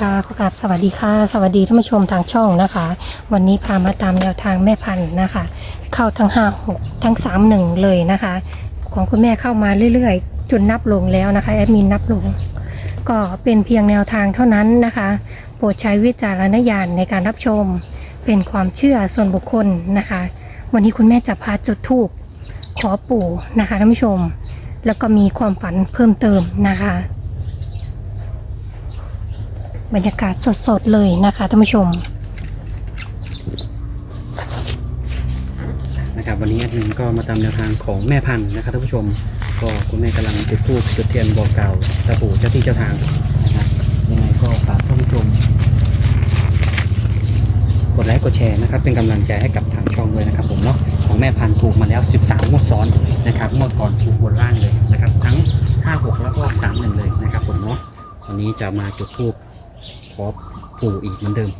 ค่ะขอกราบสวัสดีค่ะ สวัสดีท่านผู้ชมทางช่องนะคะ วันนี้พามาตามแนวทางแม่พันธุ์นะคะ เข้าทั้ง 5 6 ทั้ง 3 1 เลยนะคะ ของคุณแม่เข้ามาเรื่อยๆ จนนับลงแล้วนะคะแอดมินนับลง ก็เป็นเพียงแนวทางเท่านั้นนะคะ โปรดใช้วิจารณญาณในการรับชมเป็นความเชื่อส่วนบุคคลนะคะ วันนี้คุณแม่จะพาจุดธูปขอปู่นะคะท่านผู้ชม แล้วก็มีความฝันเพิ่มเติมนะคะ บรรยากาศสดๆเลยนะคะท่านผู้ชม นะครับวันนี้แอดมินก็มาตามแนวทางของแม่พันธุ์นะครับท่านผู้ชม ก็คุณแม่กำลังจุดธูปจุดเทียนบอกกล่าวเจ้าปู่เจ้าที่เจ้าทางนะครับยังไงก็ฝากท่านผู้ชมกดไลค์กดแชร์นะครับเป็นกำลังใจให้กับทางช่องด้วยนะครับผมเนาะของแม่พันธุ์ถูกมาแล้ว 13งวดซ้อนนะครับงวดก่อนถูกบนล่างเลยนะครับทั้ง 56 แล้วก็ 31 เลยนะครับผมเนาะวันนี้จะมาจุดธูป ขอปู่อีกเหมือนเดิม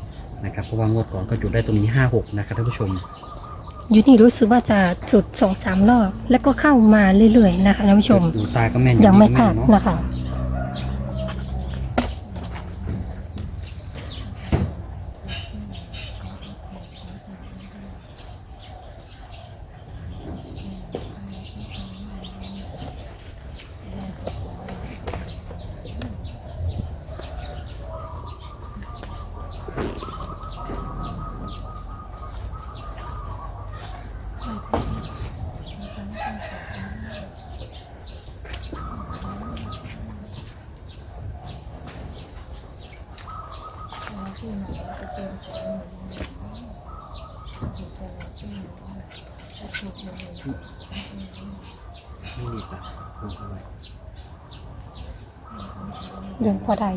นะครับเพราะว่างวดก่อนก็จุดได้ตรงนี้56นะครับท่านผู้ชม อยู่นี่รู้สึกว่าจะจุดสองสามรอบ แล้วก็เข้ามาเรื่อยๆนะคะท่านผู้ชมหนูตาก็แม่นยังไม่พลาดแม่นเนาะนะคะ ไม่มีปะลงเท่าไหรื่องพอได้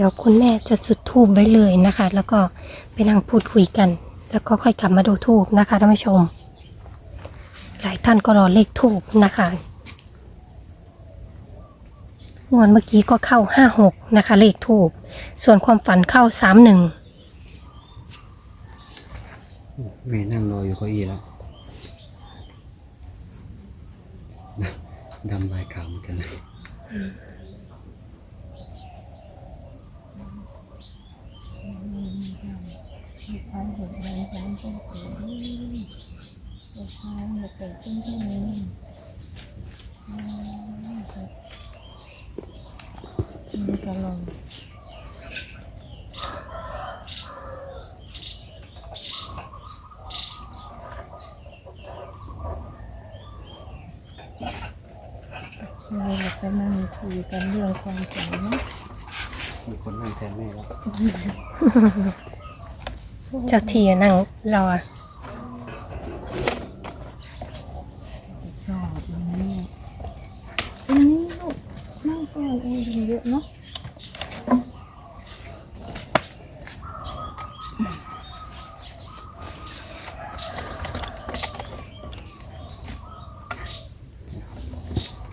ดี๋ยวคุณแม่จะจุดทูบไว้เลยนะคะ แล้วก็ไปนั่งพูดคุยกัน แล้วก็ค่อยกลับมาดูทูบนะคะท่านผู้ชม หลายท่านก็รอเลขทูบนะคะงวดเมื่อกี้ก็เข้าห้าหกนะคะ เลขทูบส่วนความฝันเข้าสามหนึ่งแม่นั่งรออยู่เก้าอี้แล้วดำลายขาวเหมือนกันเลย ความเห็นมันย้ำเป็นสีสุดท้ายมันเกิดขึ้นที่นี้อืมมีตลอดเราจะไปนั่งคุยกันเรื่องความฝันนะมีคนนั่งแทนแม่แล้ว เจ้าทีนั่งรอชอบอย่างนี้อันนี้ลูกนั่งก่อนเองเยอะเนาะ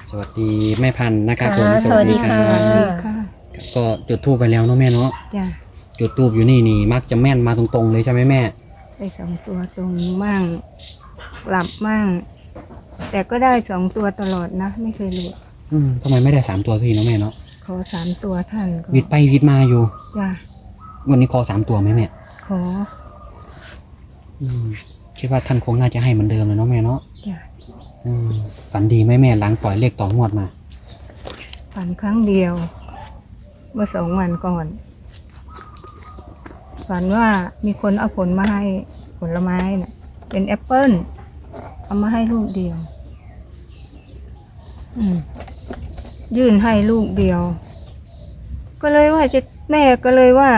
สวัสดีแม่พันธุ์นะครับผมค่ะสวัสดีค่ะสวัสดีรับค่ะก็จุดทูบไปแล้วเนาะแม่เนาะจ้ะ จุดทูบอยู่นี่นี่มักจะแม่นมาตรงๆเลยใช่ไหมแม่ ได้สองตัวตรงมั่งหลับมั่ง แต่ก็ได้สองตัวตลอดนะ ไม่เคยหลุดอืมทำไมไม่ได้สามตัวสักทีเนาะแม่เนาะขอสามตัวท่านก็วิดไปวิดมาอยู่ จ้ะวันนี้ขอสามตัวไหมแม่ขออืมคิดว่าท่านคงน่าจะให้เหมือนเดิมเลยเนาะแม่เนาะจ้ะอืมฝันดีไหมแม่หลังปล่อยเลขต่องวดมา ฝันครั้งเดียว เมื่อสองวันก่อน ฝันว่ามีคนเอาผลมาให้ผลไม้น่ะ เป็นแอปเปิ้ลเอามาให้ลูกเดียว อืมยื่นให้ลูกเดียว ก็เลยว่าจะแม่ก็เลยว่า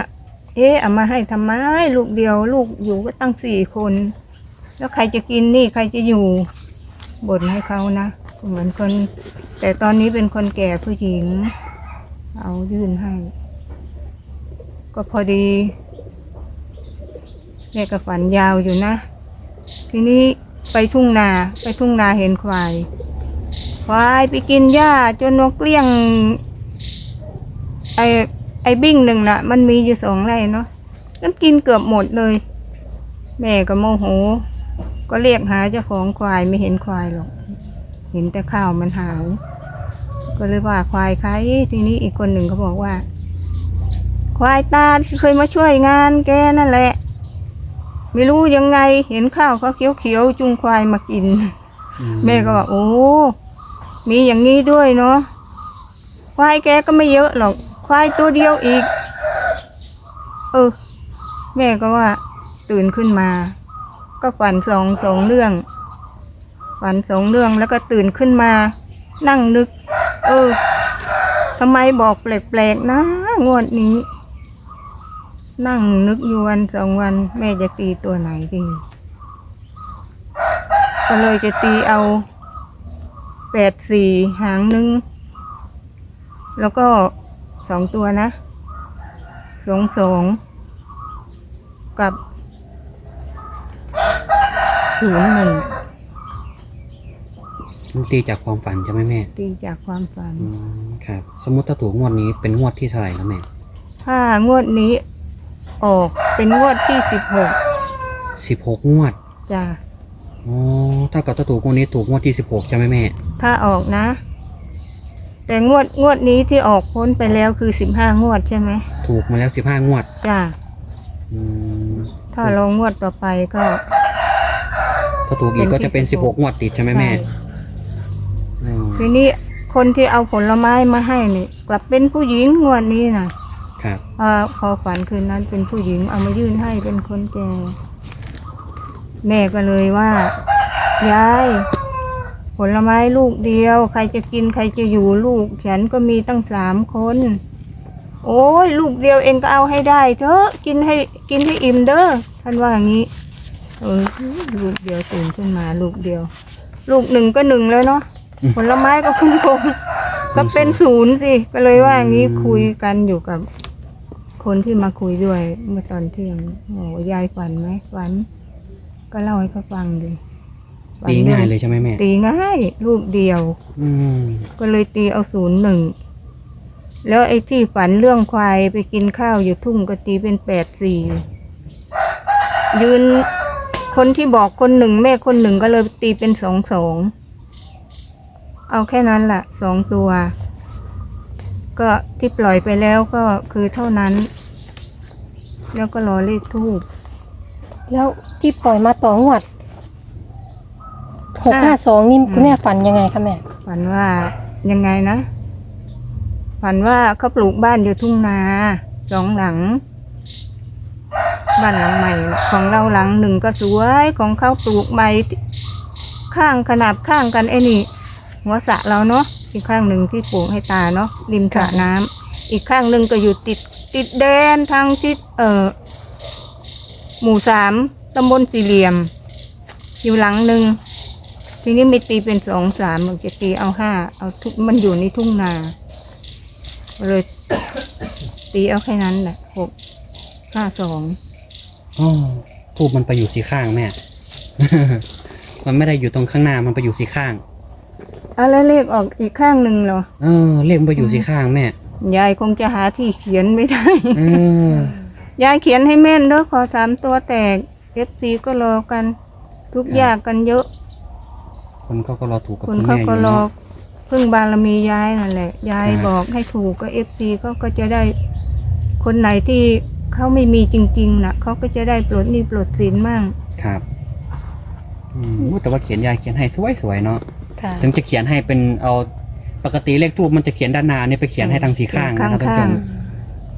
เอ๊ะเอามาให้ทำไมลูกเดียว ลูกอยู่ก็ตั้งสี่คน แล้วใครจะกินนี่ใครจะอยู่บ่นให้เขานะเหมือนคน แต่ตอนนี้เป็นคนแก่ผู้หญิง เอายื่นให้ ก็พอดี แม่ก็ฝันยาวอยู่นะ ทีนี้ไปทุ่งนาไปทุ่งนาเห็นควาย ควายไปกินหญ้าจนนกเกลี้ยง ไอไอบิ้งหนึ่งน่ะ มันมีอยู่สองไร่เนาะมันกินเกือบหมดเลย แม่ก็โมโห ก็เรียกหาเจ้าของควายไม่เห็นควายหรอก เห็นแต่ข้าวมันหาย ก็เลยว่าควายใครทีนี้อีกคนหนึ่งเขาบอกว่า ควายตาที่เคยมาช่วยงานแกนั่นแหละ ไม่รู้ยังไงเห็นข้าวเขาเขียวๆจุงควายมากินอืแม่ก็บอกโอ้มีอย่างนี้ด้วยเนาะควายแกก็ไม่เยอะหรอก ควายตัวเดียวอีก เออ แม่ก็ว่า ตื่นขึ้นมา ก็ฝันสองสองเรื่อง ฝันสองเรื่องแล้วก็ตื่นขึ้นมา นั่งนึก เออทำไมบอกแปลกๆนะงวดนี้ นั่งนึกอยู่วันสองวัน แม่จะตีตัวไหนดี ก็เลยจะตีเอาแปดสี่หางหนึ่ง แล้วก็สองตัวนะสองสองกับศูนย์หนึ่งมันตีจากความฝันใช่ไหมแม่ ตีจากความฝัน อืมครับ สมมติถ้าถูกงวดนี้เป็นงวดที่เท่าไหร่แล้วแม่ ถ้างวดนี้ ออกเป็นงวดที่สิบหกสิบหกงวด จ้ะอ๋อ ถ้ากับถ้าถูกงวดนี้ถูกงวดที่สิบหกใช่ไหมแม่ ถ้าออกนะ แต่งวดงวดนี้ที่ออกพ้นไปแล้วคือสิบห้างวดใช่ไหมถูกมาแล้วสิบห้างวด จ้ะอืม ถ้าลองงวดต่อไปก็ ถ้าถูกอีกก็จะเป็นเป็นที่สิบหกงวดติดใช่ไหมแม่ใช่ อืมทีนี้คนที่เอาผลไม้มาให้นี่ กลับเป็นผู้หญิงงวดนี้นะ ครับพอพอฝันคืนนั้นเป็นผู้หญิงเอามายื่นให้เป็นคนแก่ แม่ก็เลยว่ายายผลไม้ลูกเดียว ใครจะกินใครจะอยู่ลูกฉันก็มีตั้งสามคน โอ้ยลูกเดียวเองก็เอาให้ได้เถอะกินให้กินให้อิ่มเด้อท่านว่าอย่างนี้เออลูกเดียวตื่นขึ้นมาลูกเดียว ลูกหนึ่งก็หนึ่งแล้วเนาะผลไม้ก็คุณคงก็เป็นศูนย์สิก็เลยว่าอย่างนี้คุยกันอยู่กับ คนที่มาคุยด้วยเมื่อตอนเที่ยงโอ้ยายฝันไหมฝัน ก็เล่าให้เขาฟังดิฝันตีรื่องง่ายเลยใช่ไหมแม่ ตีง่ายลูกเดียว อืมก็เลยตีเอาศูนย์หนึ่งแล้วไอ้ที่ฝันเรื่องควายไปกินข้าวอยู่ทุ่งก็ตีเป็นแปดสี่ยืนคนที่บอกคนหนึ่งแม่คนหนึ่งก็เลยตีเป็นสองสองเอาแค่นั้นละสองตัว ก็ที่ปล่อยไปแล้วก็คือเท่านั้น แล้วก็รอเลขทูบแล้วที่ปล่อยมาต่องวดหกห้าค่ะสองนี่อืมคุณแม่ฝันยังไงคะแม่ ฝันว่ายังไงนะ ฝันว่าเขาปลูกบ้านอยู่ทุ่งนาสองหลัง บ้านหลังใหม่น่ะของเราหลังหนึ่งก็สวยของเขาปลูกใหม่ข้างขนาบข้างกันไอ้นี่หัวสระเราเนาะอีกข้างหนึ่งที่ปลูกให้ตาเนาะริมสระน้ำอีกข้างหนึ่งก็อยู่ติด ติดแดนทางทิศเอ่อหมู่สามตำบลสี่เหลี่ยม อยู่หลังหนึ่งทีนี้ไม่ตีเป็นสองสามมันจะตีเอาห้าเอาทุกมันอยู่ในทุ่งนา เลยตีเอาแค่นั้นแหละหกห้าสองอ๋อทูบมันไปอยู่สีข้างแม่ มันไม่ได้อยู่ตรงข้างหน้ามันไปอยู่สีข้าง เอาแล้วเลขออกอีกข้างหนึ่งเหรอ เออเลขมันไปอยู่สีข้างแม่ ยายคงจะหาที่เขียนไม่ได้เออยายเขียนให้แม่นเด้อขอสามตัวแตกเอฟซีก็รอกัน ทุกข์ยากกันเยอะ คนเขาก็รอถูกกับคนคุณเขาแม่อก็ยู่รอเนาะพึ่งบารมียายนั่นแหละ ยายครับบอกให้ถูกก็เอฟซีเขาก็จะได้ คนไหนที่เขาไม่มีจริง ๆนะเขาก็จะได้ปลดหนี้ปลดสินมั่งครับอืมอู้แต่ว่าเขียนยายเขียนให้สวยๆเนาะค่ะ ถึงจะเขียนให้เป็นเอา ปกติเลขทูบมันจะเขียนด้านหน้าเนี่ยไปเขียนให้ทางสีข้างนะครับท่านผู้ชม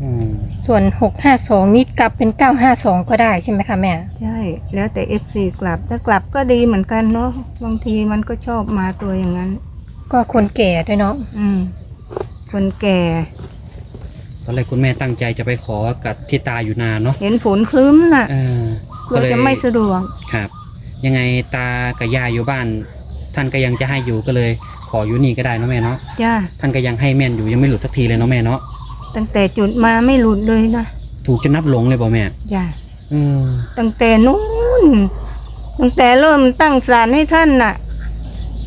อืมส่วนหกห้าสองนี่กลับเป็นเก้าห้าสองก็ได้ใช่ไหมคะแม่ ใช่ แล้วแต่เอฟซีกลับถ้ากลับก็ดีเหมือนกันเนาะบางทีมันก็ชอบมาตัวอย่างนั้น ก็คนแก่ด้วยเนาะอืม คนแก่ ตอนแรกคุณแม่ตั้งใจจะไปขอกับที่ตาอยู่นานเนาะเห็นฝนคลึ้มน่ะเออกลัวจะไม่สะดวก ครับ ยังไงตากับยายอยู่บ้าน ท่านก็ยังจะให้อยู่ก็เลย ขออยู่นี่ก็ได้เนาะแม่เนาะจ้าท่านก็ยังให้แม่นอยู่ยังไม่หลุดสักทีเลยเนาะแม่เนาะตั้งแต่จุดมาไม่หลุดเลยนะถูกจนนับหลงเลยบ่แม่จ้าเออตั้งแต่นู้นตั้งแต่เริ่มตั้งศาลให้ท่านน่ะ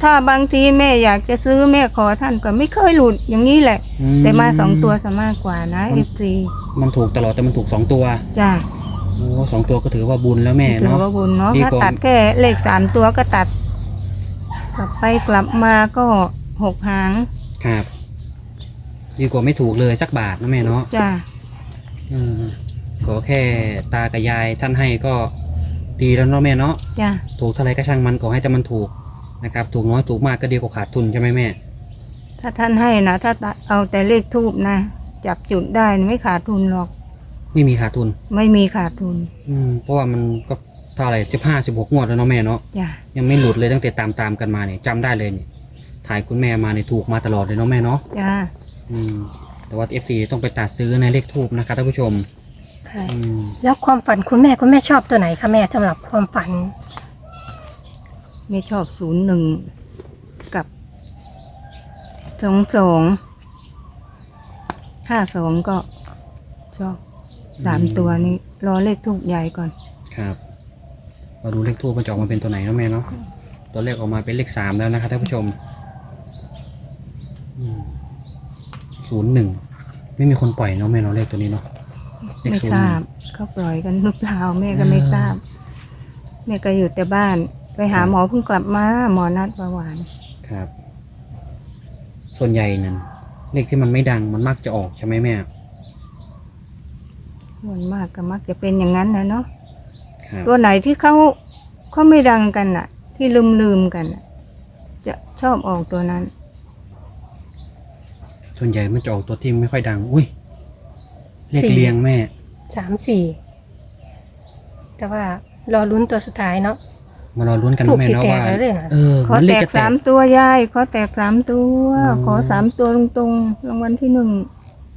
ถ้าบางทีแม่อยากจะซื้อแม่ขอท่านก็ไม่เคยหลุดอย่างนี้แหละอืแต่มาสองตัวสมากกว่านะเอฟซีมันถูกตลอดแต่มันถูกสองตัวจ้าโอ้สองตัวก็ถือว่าบุญแล้วแม่ถือเนาะว่าบุญเนาะดีถ้ากว่าตัดแค่เลขสามตัวก็ตัด กลับไปกลับมาก็หกหางครับดีกว่าไม่ถูกเลยสักบาทนะแม่เนาะจ้าเออขอแค่ตากับยายท่านให้ก็ดีแล้วเนาะแม่เนาะจ้าถูกเท่าไรก็ช่างมันขอให้แต่มันถูกนะครับ ถูกน้อยถูกมากก็ดีกว่าขาดทุนใช่ไหมแม่ ถ้าท่านให้นะถ้าตัดเอาแต่เลขทูบนะ จับจุดได้ไม่ขาดทุนหรอก ไม่มีขาดทุน ไม่มีขาดทุน อืมเพราะว่ามันก็ เท่าไหร่สิบห้าสิบหกงวดแล้วเนาะแม่เนาะจ้ายังไม่หลุดเลยตั้งแต่ตามตามๆกันมาเนี่ยจำได้เลยเนี่ยถ่ายคุณแม่มาเนี่ยถูกมาตลอดเลยเนาะแม่เนาะจ้าอืมแต่ว่า FC ต้องไปตัดซื้อในเลขทูบนะครับท่านผู้ชมค่ะอืมแล้วความฝันคุณแม่คุณแม่ชอบตัวไหนคะแม่สำหรับความฝันไม่ชอบศูนย์หนึ่งกับสองสองห้าสองก็ชอบสามตัวนี้ รอเลขทูบใหญ่ก่อน ครับ เราดูเลขทูบมันจะออกมาเป็นตัวไหนเนาะแม่เนาะตัวเลขออกมาเป็นเลขสามแล้วนะครับท่านผู้ชมศูนย์หนึ่งไม่มีคนปล่อยเนาะแม่เนาะเลขตัวนี้เนาะเลขไม่ศูนทย์ราบเขาปล่อยกันหรือเปล่าแม่ก็ไม่ทราบ แม่ก็อยู่แต่บ้าน ไปหาหมอเพิ่งกลับมาหมอนัดประหวาน ครับ ส่วนใหญ่นั่นเลขที่มันไม่ดังมันมักจะออกใช่ไหมแม่ ส่วนมากก็มักจะเป็นอย่างนั้นนะเนาะ ครับ ตัวไหนที่เขาเขาไม่ดังกันน่ะ ที่ลืมลืมๆกันน่ะจะชอบออกตัวนั้น ส่วนใหญ่มันจะออกตัวที่ไม่ค่อยดัง อุ้ยเลขสี่ เรียงแม่ สามสี่แต่ว่ารอลุ้นตัวสุดท้ายเนาะ มารอลุ้นกันถูนะกแม่สีเนาะแตกว่าแล้วเลยนะ เออขอมันเลแตขกจะแตสาก มตัวยายขอแตกสามตัว อืม ขอสามตัวตรงๆรางวัลที่หนึ่ง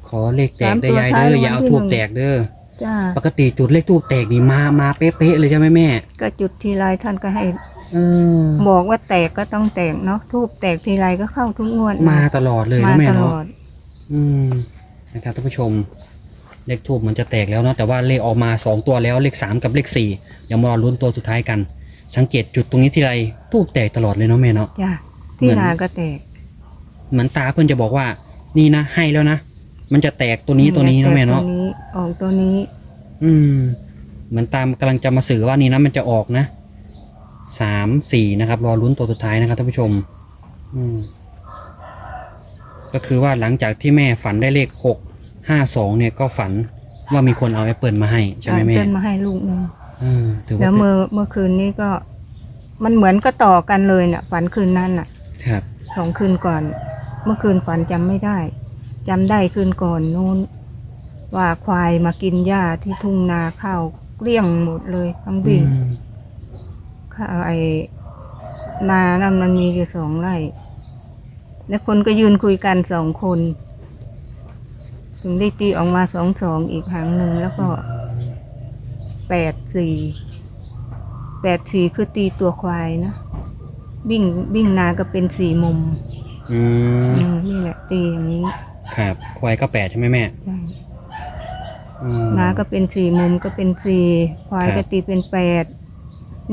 ขอเลขแตกสามได้ตัวยายเด้อท้ายอย่าเอารางวัลที่ทูบหนึ่งแตกเด้อ จ้าปกติจุดเลขทูบแตกนี่มามาเป๊ะๆเลยใช่ไหมแม่ก็จุดทีไรท่านก็ให้เออบอกว่าแตกก็ต้องแตกเนาะทูบแตกทีไรก็เข้าทุกงวดนะมาตลอดเลยมานะแม่ตลเนาะอดอืมนะครับท่านผู้ชม เลขทูบมันจะแตกแล้วเนาะแต่ว่าเลขออกมาสองตัวแล้วเลขสามกับเลขสี่เดี๋ยวมารอลุ้นตัวสุดท้ายกัน สังเกตจุดตรงนี้ทีไรทูบแตกตลอดเลยเนาะแม่เนาะ จ้าที่เหมือน นาก็แตก เหมือนตาเพื่อนจะบอกว่า นี่นะให้แล้วนะ มันจะแตกตัวนี้ตัวนี้เนาะแม่เนาะตัวนี้ออกตัวนี้ อืม เหมือนตามกำลังจะมาสื่อว่านี่นะมันจะออกนะสามสี่นะครับ รอลุ้นตัวสุดท้ายนะครับท่านผู้ชม อืม ก็คือว่าหลังจากที่แม่ฝันได้เลขหกห้าสองเนี่ยก็ฝันว่ามีคนเอาแอปเปิลมาให้ใช่ไหมแม่เพื่อนมาให้ลูกหนึ่งเออถือแล้ว่าวเป็นเมื่อเมื่อคืนนี้ก็ มันเหมือนก็ต่อกันเลยน่ะ ฝันคืนนั้นน่ะครับ สองคืนก่อน เมื่อคืนฝันจำไม่ได้ จำได้คืนก่อนนู้น ว่าควายมากินหญ้าที่ทุ่งนาข้าวเกลี้ยงหมดเลยทั้งวิ่งอืมข้าวไอ้นานั่นมันมีอยู่สองไร่แล้วคนก็ยืนคุยกันสองคน ถึงได้ตีออกมาสองสองอีกหางหนึ่งแล้วก็แปดสี่แปดสี่คือตีตัวควายนะวิ่งวิ่งนาก็เป็นสี่มุม อืมอืมนี่แหละตีอย่างนี้ ครับควายก็แปดใช่ไหมแม่ใช่อืมนาก็เป็นสี่มุมก็เป็นสี่ควายครัก็บ ตีเป็นแปด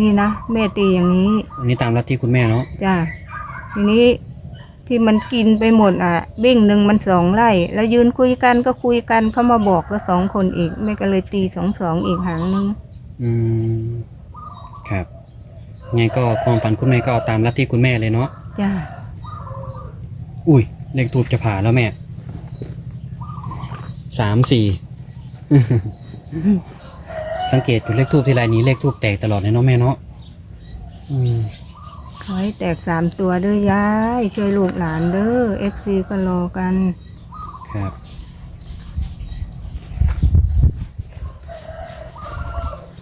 นี่นะแม่ตีอย่างนี้อันนี้ตามลัทธิคุณแม่เนาะจ้าทีนี้ที่มันกินไปหมดอะบิ้งหนึ่งมันสองไร่แล้วยืนคุยกันก็คุยกันเขามาบอกก็สองคนอีกแม่ก็เลยตีสองสองอีกหางหนึงอืมครับไงก็ความฝันคุณแม่ก็เอาตามลัทธิคุณแม่เลยเนาะจ้าอุ้ยเลขทูบจะผ่าแล้วแม่ สามสี่สังเกตอยู่เลขทูบที่ไรนี้เลขทูบแตกตลอดเลยเนาะแม่เนาะอืมขอให้แตกสามตัวเด้อยาย ช่วยลูกหลานเด้อเอฟซีก็รอกัน ครับ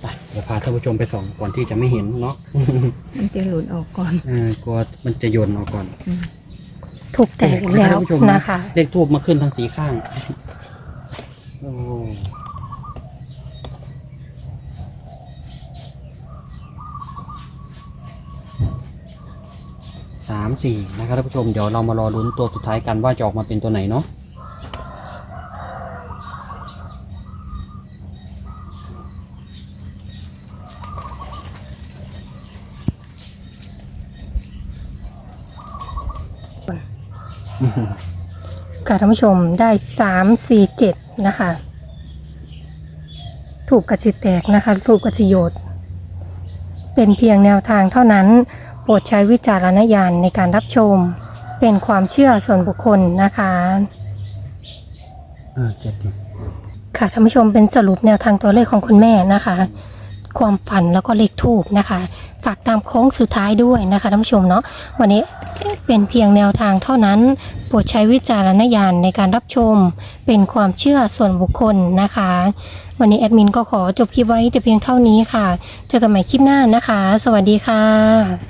ไปเดี๋ยวพาท่านผู้ชมไปส่องก่อนที่จะไม่เห็นเนาะ มันจะหลุดออกก่อน เออกลัวมันจะโยนออกก่อนถูกแตกอีกแล้วท่านผู้ชมนะคะ เลขทูบมาขึ้นทั้งสีข้าง โอ้สามสี่นะครับท่านผู้ชม เดี๋ยวเรามารอลุ้นตัวสุดท้ายกันว่าจะออกมาเป็นตัวไหนเนาะ ค่ะท่านผู้ชมได้สามสี่เจ็ดนะคะ ถูกกระชิแตกนะคะถูกกระชิโยดเป็นเพียงแนวทางเท่านั้น โปรดใช้วิจารณญาณในการรับชม เป็นความเชื่อส่วนบุคคลนะคะเออเจ็ดอยู่ ค่ะท่านผู้ชมเป็นสรุปแนวทางตัวเลขของคุณแม่นะคะ ความฝันแล้วก็เลขทูบนะคะ ฝากตามโค้งสุดท้ายด้วยนะคะท่านผู้ชมเนาะวันนี้เป็นเพียงแนวทางเท่านั้นโปรดใช้วิจารณญาณในการรับชมเป็นความเชื่อส่วนบุคคลนะคะ วันนี้แอดมินก็ขอจบคลิปไว้แต่เพียงเท่านี้ค่ะ เจอกันใหม่คลิปหน้านะคะ สวัสดีค่ะ